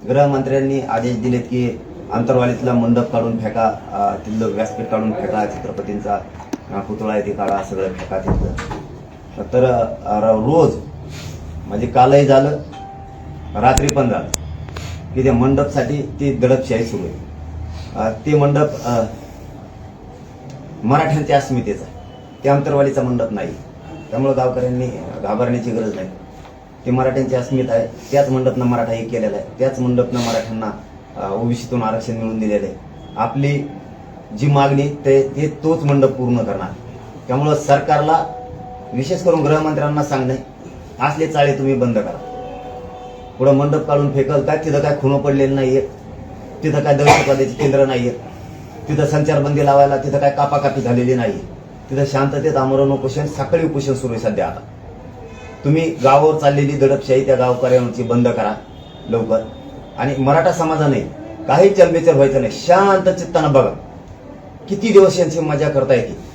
गृहमंत्र्यांनी आदेश दिलेत की अंतरवालीतला मंडप काढून फेका तिथलं व्यासपीठ काढून फेका छत्रपतींचा पुतळा आहे ते काढा सगळं फेका तिथलं. तर रोज म्हणजे कालही झालं रात्री पण झालं की त्या मंडपसाठी ती दडपशाही सुरू आहे. ते मंडप मराठ्यांच्या अस्मितेचा ते अंतरवालीचा मंडप नाही. त्यामुळे गावकऱ्यांनी घाबरण्याची गरज नाही. ते मराठ्यांची अस्मिता आहे. त्याच मंडपनं मराठा हे केलेला आहे. त्याच मंडपनं मराठ्यांना ओबीसीतून आरक्षण मिळवून दिलेलं आहे. आपली जी मागणी ते ते तोच मंडप पूर्ण करणार. त्यामुळं सरकारला विशेष करून गृहमंत्र्यांना सांगणे असले चाळे तुम्ही बंद करा. पुढं मंडप काढून फेकल काय तिथं काय खुणं पडलेलं नाहीये. तिथं काय दहशतवाद्याची केंद्र नाहीये. तिथं संचारबंदी लावायला तिथं काय कापाकापी झालेली नाही तिथं शांततेत आमरण उपोषण साखळी उपोषण सुरू आहे सध्या आता. तुम्ही गावावर चाललेली दडपशाही त्या गावकऱ्यांची बंद करा लवकर. आणि मराठा समाजाने काही चलबेचल व्हायचं नाही. शांत चित्तानं बघा. किती दिवस यांची मजा करता येते?